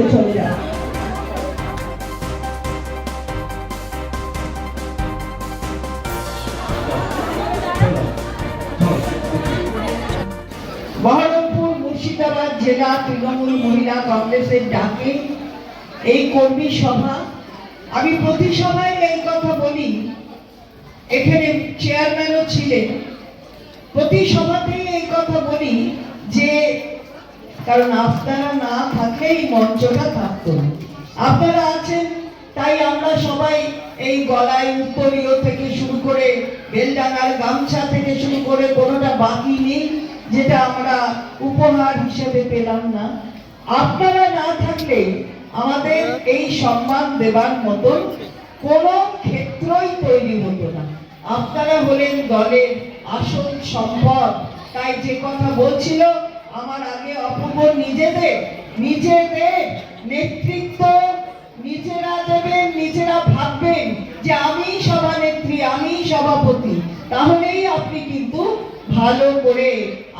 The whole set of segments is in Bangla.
তো চলে যাও। বহরমপুর মুর্শিদাবাদ জেলা তৃণমূল মহিলা কংগ্রেসের ডাকে এই কর্মী সভা। আমি প্রতি সভায় এই কথা বলি। এখানে চেয়ারম্যানও ছিলেন। প্রতি সভাতেই এই কথা বলি যে কারণ আপনারা না থাকলে এই মঞ্চটা থাকতো আপনারা আছেন, তাই আমরা সবাই এই গলায় উত্তরীয় থেকে শুরু করে বেলডাঙ্গার গামছা থেকে শুরু করে কোনোটা বাকি নেই, যেটা আমরা উপহার হিসেবে পেলাম না। আপনারা না থাকলে আমাদের এই সম্মান দেবার মতন কোনো ক্ষেত্রই তৈরি হতো না। আপনারা হলেন দলের আসল সম্পদ। তাই যে কথা বলছিল আমার আগে অপূর্ব নিজেদের নিজেদের নেতৃত্ব নিজেরা দেবেন, নিজেরা ভাববেন যে আমি সভানেত্রী আমি সভাপতি। তাহলেই আপনি কিন্তু ভালো করে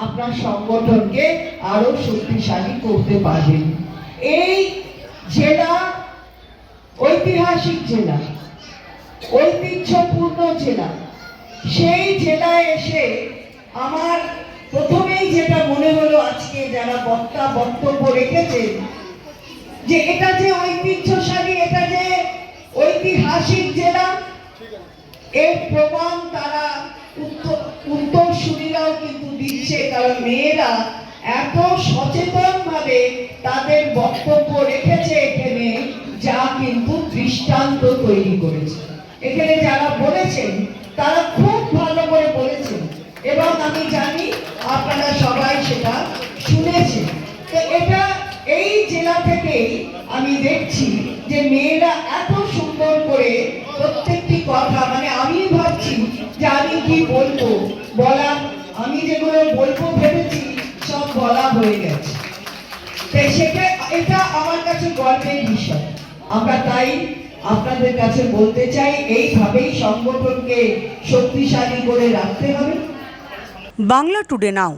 আপনার সংগঠনকে আরও শক্তিশালী করতে পারবেন। এই জেলা ঐতিহাসিক জেলা, ঐতিহ্যপূর্ণ জেলা, সেই জেলায় এসে আমার প্রথমেই যেটা মনে যারা বক্তা বক্তব্য রেখেছেন, যে এটা যে ঐতিহ্যশালী, এটা যে ঐতিহাসিক জেলা, এর প্রমাণ তারা উত্তর, উত্তরসূরিরাও কিন্তু দিচ্ছে। কারণ মেয়েরা এত সচেতন ভাবে তাদের বক্তব্য রেখেছে এখানে, যা কিন্তু দৃষ্টান্ত তৈরি করেছে। এখানে যারা বলেছেন, তারা আমি দেখছি যে মেয়েরা এত সুন্দর করে প্রত্যেকটি কথা মানে আমি ভাবছি যে আমি কি বলব? বলা, আমি যেগুলো বলব ভেবেছি, সব বলা হয়ে গেছে। তাই সেটা, এটা আমার কাছে গর্বের বিষয়। আমরা তাই আপনাদের কাছে বলতে চাই, এইভাবেই সংগঠনকে শক্তিশালী করে রাখতে হবে। Bangla today now.